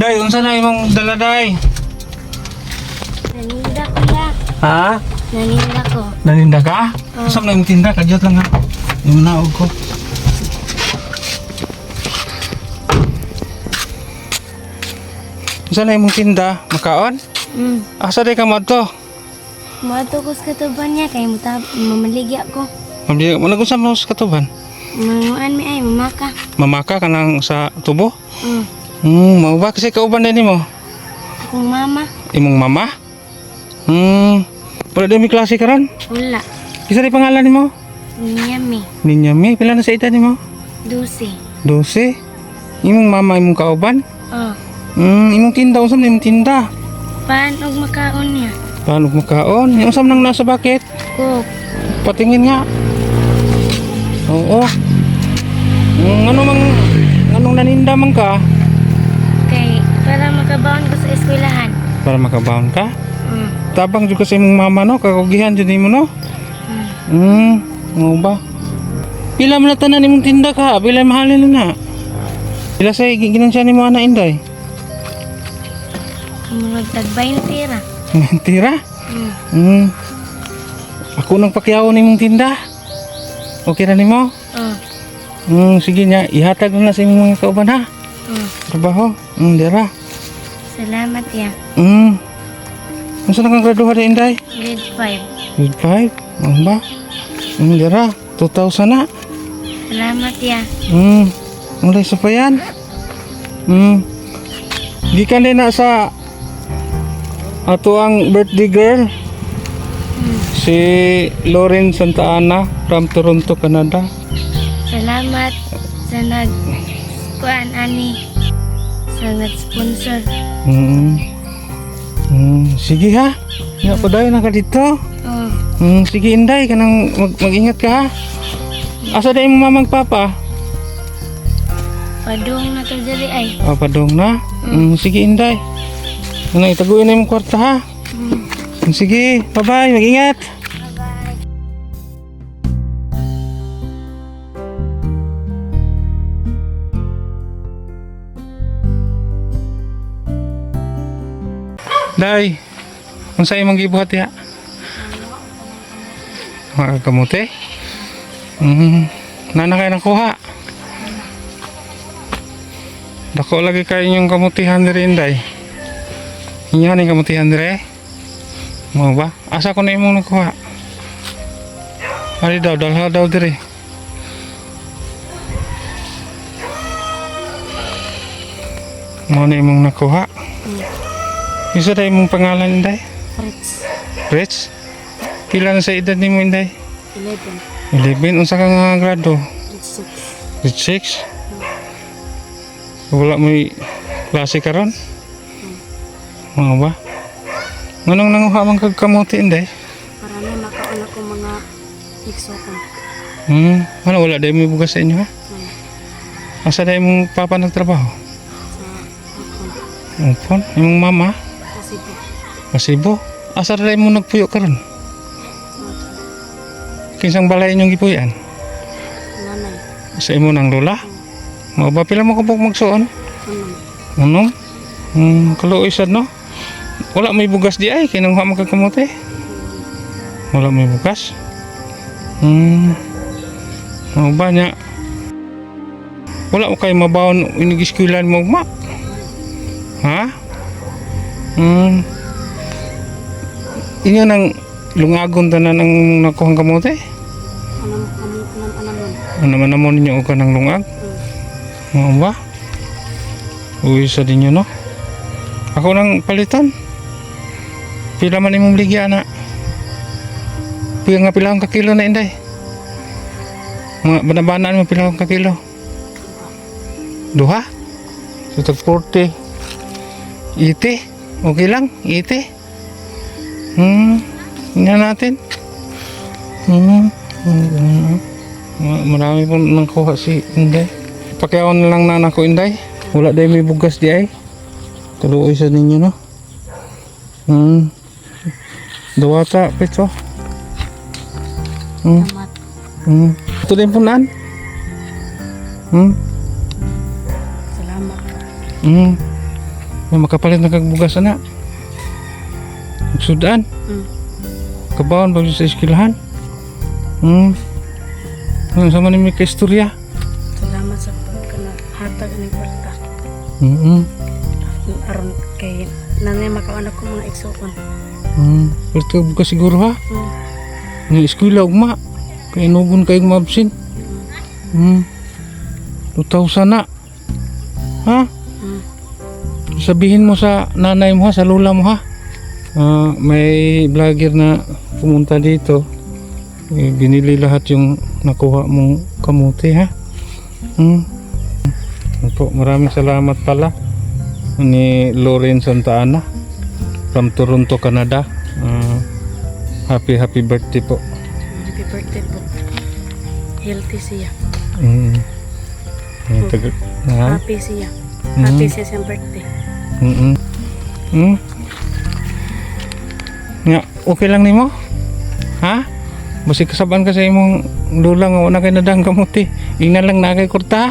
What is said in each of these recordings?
Day, unsa na imong dala day? Naninda ko ya. Ha? Naninda ko. Naninda ka? Oo. Saan na imong tinda? Kadyot lang ha. Yung naog ko. Unsa na imong tinda? Makaon? Hmm. Asa day ka mo to? Mato ko sa katuban niya kay mutab mamaligya ko. Mabdi, manag-unsa mo sa katuban? Manguan mi ay mamaka. Mamaka ka nang sa tubo? Hmm. Hmm, mao ba kasi kauban din mo? Akong mama. Imong mama? Hmm. Wala din may klase ka ron? Wala. Isa rin pangalan nimo? Niyami. Ninya mi, pila na sa edad nimo? Dusi. 12. Imong mama imong kauban? Oh. Hmm, imong tinda unsa man imong tinda? Paan og makaon niya? Paano makaon? Yung usam nang nasa bakit? Cook. Patingin nga. Oo. Hmm, ano mang anong naninda man ka para makabaon ko sa eskwelahan. para makabaon ka? Hmm. Tabang jud kasi imong mama no, kakugihan jud nimo no. Hmm. Hmm, ano ba? Pila man na tanan imong tinda ka? Pila mahalin na na? Pila sa ginansya nimo ana inday? Murag tagbay na tira. Mentira? Hmm. Hmm. Ako nang pakyaw nimong tinda. Okay na nimo? Oh. Hmm, sige nya, ihatag na sa imong mga kauban ha. Hmm. Trabaho. Hmm, dira. Salamat ya. Hmm. Unsa na kang graduha rin, Inday? Grade 5. Grade 5? Ano ba? Hmm, dira. 2,000 na. Salamat ya. Hmm. Mulai sa pa yan. Hmm. Gikan din na sa ato ang birthday girl. Si Lauren Santa Ana from Toronto, Canada. Salamat sa nag kuan ani sa nag-sponsor. Hmm. Hmm. Sige ha. Nga pa na ka dito. Oh. Hmm. Sige Inday, kanang mag mag-ingat ka ha. Asa na yung mamang papa? Padung na to diri ay. Ah, padong na. Hmm. Sige Inday. Ano, itaguin na yung kwarta ha. Hmm. Hmm, Sige, bye-bye, mag-ingat. Day, unsa imong gibuhat ya? Mga kamote? Hmm, nana kayo nakuha. Dako lagi kayo yung kamutihan diri inday. Inyo ni kamutihan diri. Mo ba? Asa ko na imong nakuha? Ari daw, dalha daw diri. Mo na imong nakuha. Isa na imong pangalan inday? Fritz. Rich? Pila na sa edad ni mo inday? 11. 11. Unsa ka nga grado? Grade 6. Grade 6? Wala mo klase karon? Mga ba? Nganong nanguha man kag kamote inday? Para na makaon ako mga iksokan. Hmm, ano wala dahil may bugas sa inyo ha? Asa dahil mong papa nagtrabaho? Sa akon. Upon, imong mama? Masibo? Asa dahil mo nagpuyo karon? Kinsang balay inyong gipuyan? Nanay. Sa imo ng lola? Mga ba pila mo kabog magsuon? Unang. Unom? Hmm, kaluoy sad no? Wala may bugas di ay, kaya nang magkakamote. Wala may bugas. Hmm. Ano ba niya? Wala ko kayo mabawon inigiskulan mo ma. Ha? Hmm. Inyo nang lungagon tanan ang nakuhang kamote? Anam, anam, anam, anam, anam. Ano naman naman ninyo ka ng lungag? Ano ba? Uwi sa dinyo no? Ako nang palitan. Pila man imong ligya na. Pila nga pila ka kilo na inday. Mga banabanaan mo pila ka kilo. Duha? So tag 40. Ite. Okay lang, ite. Hmm. Tingnan natin. Hmm. Hmm. Ma- Marami po nang kuha si Inday. Pakiawan na lang na ako Inday. Wala dahil may bugas di ay. Tuloy sa ninyo no. Hmm. Dawata, pito. Hmm. Hmm. Ito din po naan. Hmm. Salamat. Hmm. Makapalit na kagbugas na. Sudan. Mm. Kabawan bago sa eskwelahan. Hmm. Ano sa man may kaistorya? Salamat sa pagkana hatag ni kwarta. Hmm. Aron kay nanay makawanak ko mga igsoon. Hmm. Palit ka bukas siguro ha? Mm. Ng eskwela ugma. Kaya inugon kayo mabsin. Hmm. 2,000 na. Ha? Mm. Sabihin mo sa nanay mo ha, sa lola mo ha. Ah, may vlogger na pumunta dito. Eh, binili lahat yung nakuha mong kamuti ha. Hmm. Opo, maraming salamat pala ni Lauren Santa Ana from Toronto, Canada. Ah, happy happy birthday po. Happy birthday po. Healthy siya. Mm. Ha? Happy siya. Mm. Happy siya siyang birthday. Mm mm. Nga, okay lang nimo? Ha? Basi kasaban ka sa imong lula nga wala kay nadang kamuti. Ina lang na kay kurta.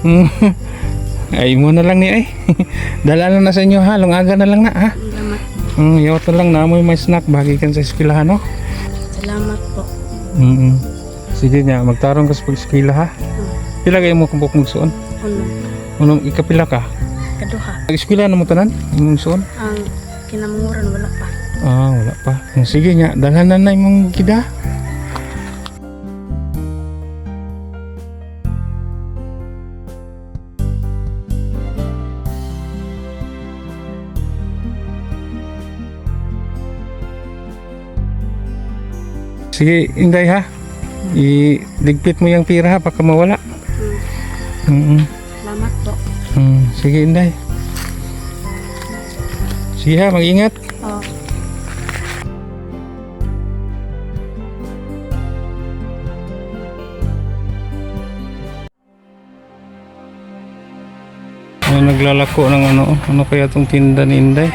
Mm. ay mo na lang ni ay. Dala na na sa inyo ha, lungaga na lang na ha. Salamat. Mm, yawat na lang na mo may snack bagi kan sa eskwelahan no. Salamat po. Mm. Sige nga, magtarong ka sa pag-eskwela ha. Mm. Pila kayo mo kung magsuon? Uno. Unong ikapila ka? Kaduha. Nag-eskwela na mo tanan? Imong suon? Ang kinamunguran wala pa. Ah, wala pa. Sige nga, dalhan na na imong gida. Sige, Inday ha. I-ligpit mo yung pira ha, baka mawala. Mm. Mm Salamat po. mm. Sige, Inday. Sige ha, mag-ingat. May naglalako ng ano, ano kaya tong tinda ni Inday?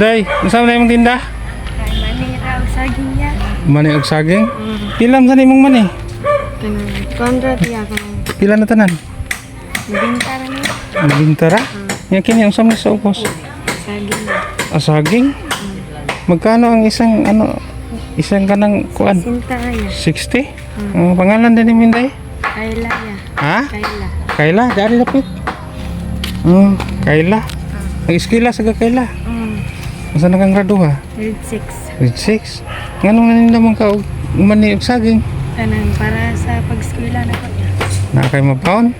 Day, nasaan na yung tinda? Mani raw saging ya. Mani og saging? Mm. Pilam sa imong mani? Tiya kanang Pila na tanan? nabinta ra ni Nabintara? Yan kini ang sa sa upos. saging. Ah, saging? Magkano ang isang ano isang kanang kuan? Sinta ra ya. 60? Ang pangalan din ni Inday? Kayla ya. Ha? Kayla. Kayla, dari dapit. Hmm, Kayla. Nag-eskwela sa Kayla. Mm. Asa na kang graduha? Grade 6. Grade 6. Nganong naninda man ka og mani og saging? Kanang para sa pag-eskwela na ko. Na kay mabaon?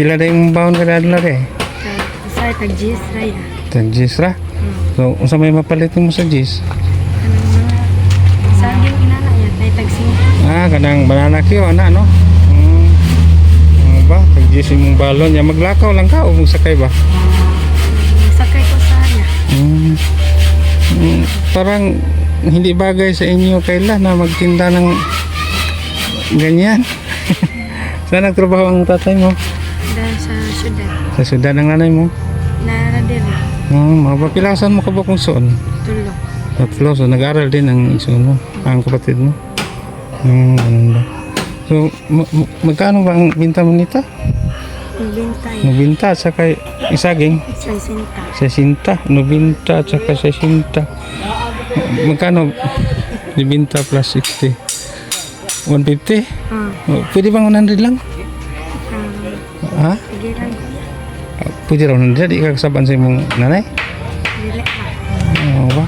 Pila na yung baon ka dadala eh? Sa sa tag G's ra ya. Tag Gis ra. Mm. So, unsa may mapalit mo sa Gis? Kanang mga saging inana ya. Tay tag 5. Ah, kanang banana kyo, ana, no? Hmm. Ano ba? Tag Gis yung balon. Ya, maglakaw lang ka o magsakay ba? Sakay ko sa ya. Hmm. Hmm, Parang hindi bagay sa inyo kaila na magtinda ng ganyan. Saan nagtrabaho ang tatay mo? Dahil sa syudad. Sa syudad ng nanay mo? Nara diri. Hmm, mapapilasan mo ka ba kung saan? Tulo. Tatlo, so nag-aral din ang iso mo, ang kapatid mo. Hmm, ganun ba? So, ma- ma- magkano ba ang binta mo nito? Nabinta ya. Nubinta at saka isaging? Sa sinta. Sesinta. Nubinta at saka sesinta. Magkano? Nubinta plus 60. 150? Ah. Oh, Pwede bang 100 lang? ah, Ha? sige lang Pwede raw 100? Di ka kasaban sa imong nanay? Dili pa. Oo ba?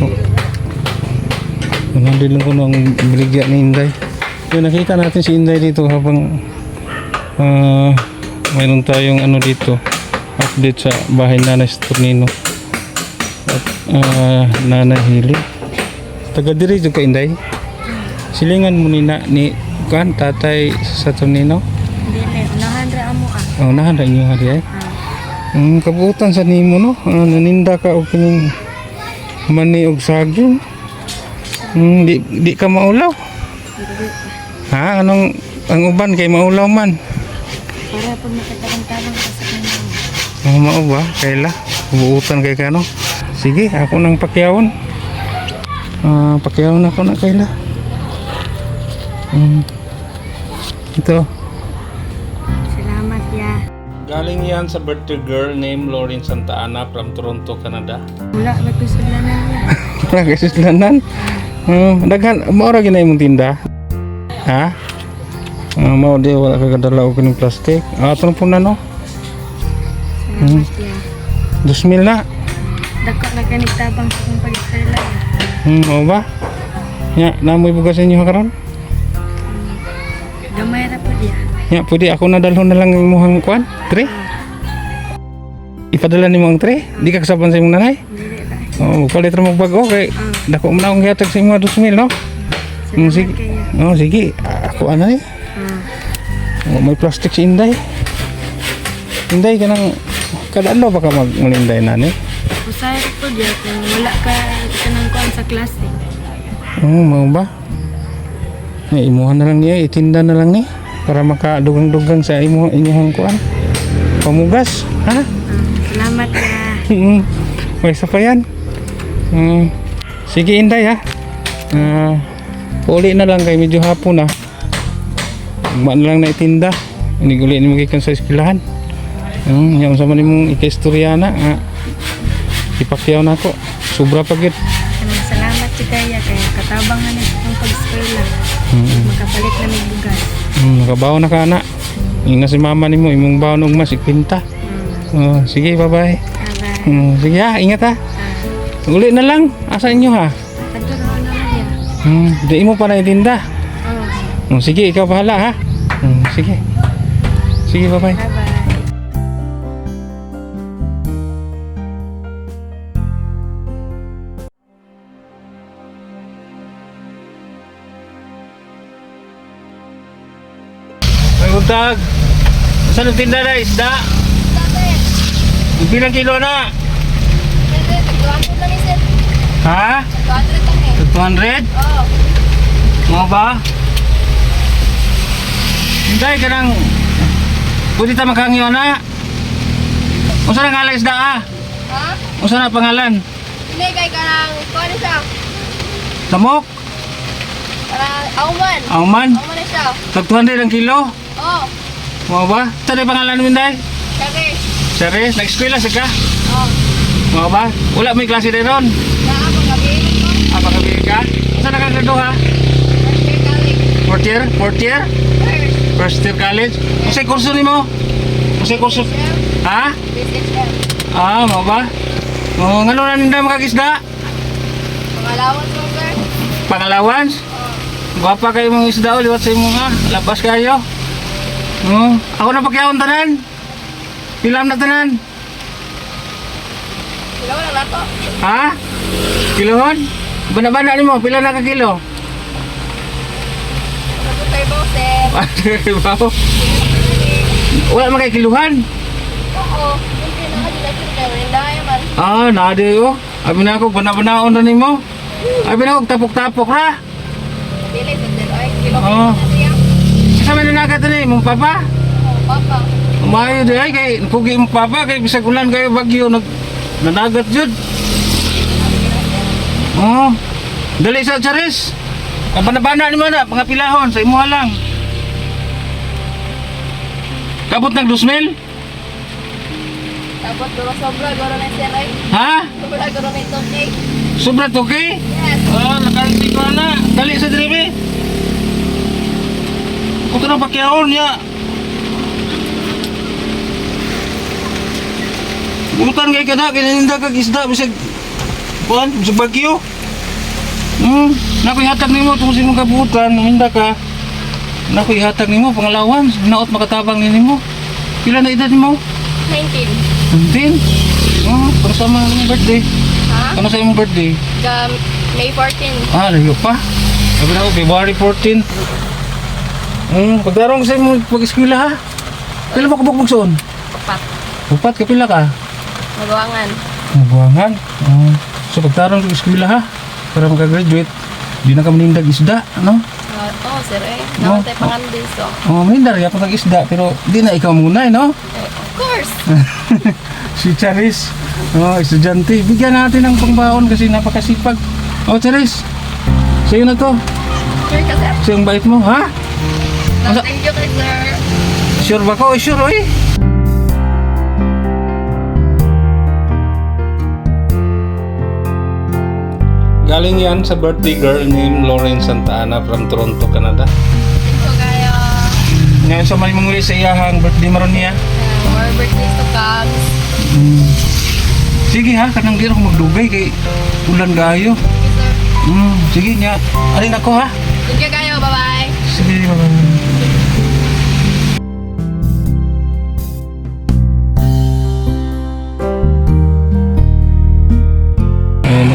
Oh. 100 lang ko nung biligya ni Inday. Yun, nakita natin si Inday dito habang ah mayroon tayong ano dito update sa bahay nanay sa Tornino at ah, nanay Hili taga diri jud ka Inday silingan mo ni na ni kan tatay sa Tornino Dili. Unahan ra amo ah. oh nahan ra inyo hari ay Ah. Mm, kabuutan sa nimo no. Ah, naninda ka og kining mani og saging. Mm, di, di ka maulaw. Ha, anong ang uban kay maulaw man? Para pag makatarang-tarang ka sa kanya. Ang mao ba? Kaila. Kabuutan kay kano. Sige, ako nang pakyawon. Ah, pakyawon ako na kaila. Mm. Ito. Salamat ya. Galing yan sa birthday girl named Lauren Santa Ana from Toronto, Canada. Wala, nagkusulanan niya. Wala kasi silanan. Hmm, daghan mao ra ginay mong tinda. Ha? Uh, mao di wala ka kadala og kining plastic. Ah, ato po na no. Salamat niya. 2000 na. Dako na kanitabang sa kong pag-eskwela. Hmm, mao ba? Ya, namoy bugas inyo karon. Gamay ra diya. Ya, pwede ako na dalhon na lang imong kwan. Tre. Ipadala nimo ang tre. Di ka kasaban sa imong nanay. Oh, palit ra mo bago kay dako mo na akong gihatag sa imong 2000 no. Hmm, sige. Oh, sige. Ah, Ako anay. Ah, Oh, may plastic si Inday. Inday ka nang kada ano ba ka mag malinday na ni? usay po diya kung wala ka kanang kuan sa klase. Oo, mau ba? Ay, imuhan na lang niya, itinda na lang ni para makadugang-dugang sa imo inyong kuan. Pamugas, ha? Ah, salamat ya. Hmm, May isa pa yan. Hmm. Sige Inday ha. Ah, uli na lang kay medyo hapon na. Ba na lang na itinda. Hindi uli ni magikan sa eskwelahan. Hmm, yung sama ni mong ika-istorya na. Ah, ipakyaw na ko. Sobra pa git. Kanang salamat si kaya kaya katabang na kong pag-eskwela. Hmm, Makapalit na mig bugas. hmm, nakabaw na ka na. Ina si mama ni mo, imong baw ng mas ikwinta. Hmm. Oh, sige, bye-bye. Bye. Hmm, sige ha, ingat ha. Ah, Uli na lang. Asa inyo ha? kadto na naman diya. Hmm, di mo pa na itinda. Oh, Oh, sige, ikaw bahala ha. Hmm, sige. Sige, bye-bye. bye-bye. Utag. Saan ang tinda na isda? Bilang kilo na? Ha? 200? Mga ba? Hindi, ka nang... Pwede ta makangyo na. Kung saan ang ngalan isda ah? Ha? Kung saan ang pangalan? Hindi, kay karang, kung ano siya? Samok? Karang, auman. Auman? Auman na siya. Tag 200 ang kilo? Oh, Mga ba? Saan ang pangalan mo Inday? sabi. Sari, nag-eskwela sa ka? Oh, Mga ba? Wala may klase rin ron. naa mo gabi ko. Apa ka ka? Saan nakagrado ha? First year college. Fourth year? Fourth year? First, year college? Kasi kurso ni mo? Kasi kurso? Ha? Ah, mo ba? Oh, ngano na ninda makagisda? Pangalawan sir. Pangalawans? Oh, Gwapa kayo mga isda o, liwat sa imo ha. Labas kayo. Oh, ako na pakyawon tanan. Pilam na tanan. sila wala na to. Ha? Kilohon? Bana-bana ni mo, pila na ka kilo? Ano po tayo ba, sir? Bawo. Wala man kay kiluhan. Oo, hindi na kasi natin na rin dahil man. Ah, nade ko. Abi na ako, bana-banaon na nimo. Abi na ako, tapok-tapok ra. Dili, Oo. na siya. Sa man na nagat ni mong papa. Oh, papa. Umayo di ay kay pugi mong papa kay bisag ulan kayo bagyo nag nanagat jud. Oh. Dali sa charis. Kabana-bana ni mana mga pilahon sa imuha lang. Kabot ng 2,000? Tapos, duro sobra, goro na sir. Ay, Ha? sobra, goro na ito, okay? Sobra to kay? Yes. Ah, nakalti ko na. Dali sa drive. Kuto na pakyaon niya. Butan kay kada kinaninda kag isda bisag kuan bisag bagyo. Hmm, nakoy hatag nimo tungod sa imong kabutan, minda ka. Nakoy hatag nimo pangalawan, naot makatabang ni nimo. Pila na edad nimo? 19. Din. Oh, para sa mga birthday. Ha? Ano sa imong birthday? Ka May 14. Ah, layo pa. Sabi na ako, February 14. Hmm, pagdarong sa imong pag-eskwela ha. Pila mo kabukbog soon? Upat. Upat, kapila ka? Magawangan. Mabuhangan. Hmm. So pagdarong sa eskwela ha, para makagraduate, di na ka manindag isda, ano? Uh, oh, sir eh. Naman tayo pangandil so. Oh, manindar ya pag isda, pero di na ikaw muna, eh, no? Eh, of course. si Charis, oh, estudyante, bigyan natin ng pangbaon kasi napakasipag. Oh, Charis, sa'yo na to. Sure ka, sir. Sa'yo ang bait mo, ha? No, thank you kay sir. Sure ba ko? Eh, Sure, oy. Galing yan sa birthday girl ni Lauren Santa Ana from Toronto, Canada. Kayo. Ngayon sa may mong sa iyahang birthday maron niya. Uh, more birthdays to come. Sige ha, kanang di ako magdugay kay ulan gayo. Hmm, sige nya. Alin ako ha. Thank you kayo. Bye-bye. Sige, bye-bye.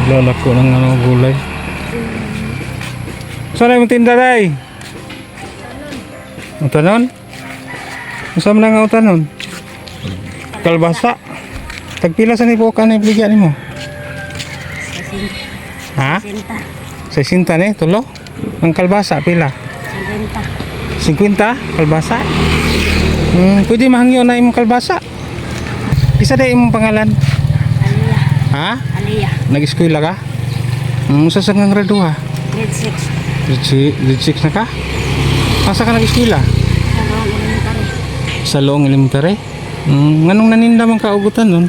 Naglalako ng ano, gulay. Saan ay mo tinda day? Utanon? Saan mo na nga utanon? Kalbasa? Tagpila sa nipo ka na ibigyan mo? Ha? Sinta. Sa sinta ni, tulo? Ang kalbasa, pila? Sinta. 50 kalbasa. Hmm, pwede mahangyo na imong kalbasa. Isa day imong pangalan. Aliyah. Ha? Nag-eskwela ka? Hmm, sa sangang grado ha? Grade 6. Grade si- grade 6 na ka? Asa ka nag-eskwela? Salong elementary. Sa Long Elementary? Hmm, nganong naninda man ka ugutan nun?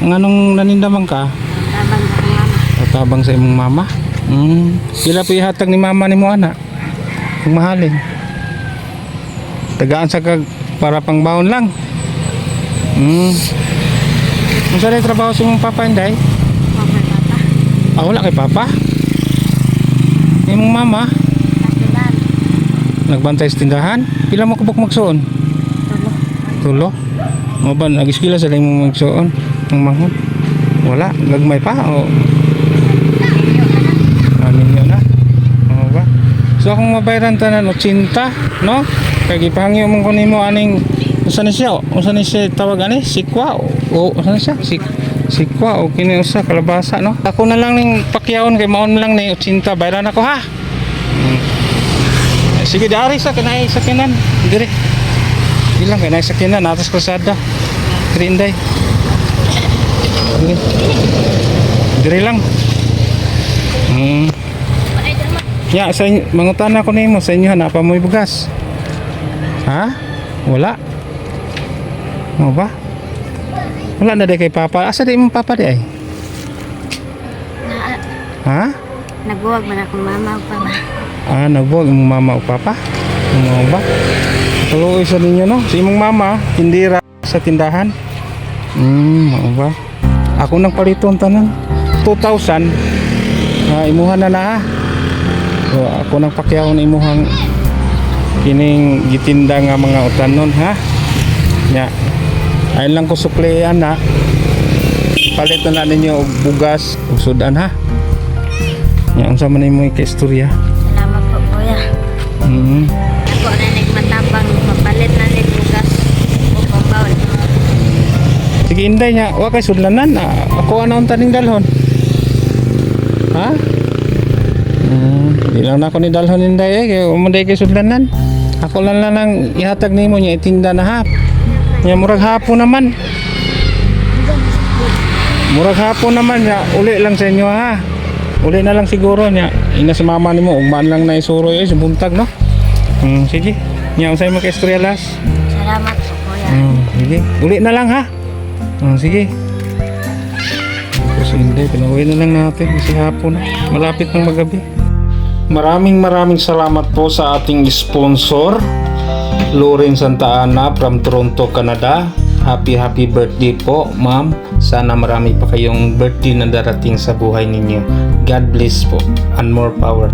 Nganong naninda man ka? Tabang sa mama. Tatabang sa imong mama? Hmm, pila po ihatag ni mama ni mo anak? Kung mahalin. Tagaan sa kag para pang baon lang. Hmm. Saan yung trabaho sa imong papa, Inday? Mama papa. Ah, wala kay papa? Imong mama, Kapilan. nagbantay sa tindahan. Pila mo kubok magsuon? Tulo. Tulo? Mo ba, nag-iskila sa imong magsuon? Ang mahon? Wala, gagmay pa o Ano na? Ba? So kung mabayaran tanan 80, no? Kaya gipahangyo mong kunin mo aning usa ni siya? Usa ni siya tawag ani? Sikwa o o, usa ni siya? Sik sikwa o kini usa kalabasa no? Ako na lang ning pakyaon kay maon lang ni 80 bayaran ako ha. Hmm. Sige dari sa kanay sa kinan. Dire. Ilang kanay sa kinan atas kalsada. Green day. Dire. Lang. Hmm. Ya, sa inyo, mangutan ako nimo sa inyo na pa mo'y bugas. Ha? Wala. Mo ba? Wala na day kay papa. Asa di mo papa di ay? Na, Ha? nagbuwag man akong mama ug papa. Ah, nagbuwag imong mama o papa? Mo ba? Tuloy sa ninyo no? Si imong mama, tindira sa tindahan. Hmm, mo ba? Ako nang paliton tanan. 2,000. Ah, imuhan na na ha. So, ako nang pakyawon imuhang kining gitinda nga mga utanon ha. Ya. Ayun lang ko suklian na. Palit na ninyo og bugas ug sudan ha. Ya, unsa man imo istorya? Salamat po kuya. Mm. Ako na nagmatabang mapalit na ni bugas o pambawal. Sige inday nya, wa kay sudlanan. Ah, Ako ana unta ning dalhon. Ha? Hmm, di lang na ako ni dalhon inday eh, kay umunday kay sudlanan. Ako lang lang ihatag nimo nya itinda na hap. Nya murag hapon naman. Murag hapon naman nya, uli lang sa inyo ha. Uli na lang siguro nya. Ina sa mama nimo, ugman lang na isuro eh, buntag no. Hmm, sige. Nya unsay mo kay istorya last? Salamat po kuya. Hmm, sige. Uli na lang ha. Hmm, sige. Kasi hindi, pinauwi na lang natin kasi hapon. Malapit ng magabi. Maraming maraming salamat po sa ating sponsor, Lauren Santa Ana from Toronto, Canada. Happy happy birthday po, ma'am. Sana marami pa kayong birthday na darating sa buhay ninyo. God bless po and more power.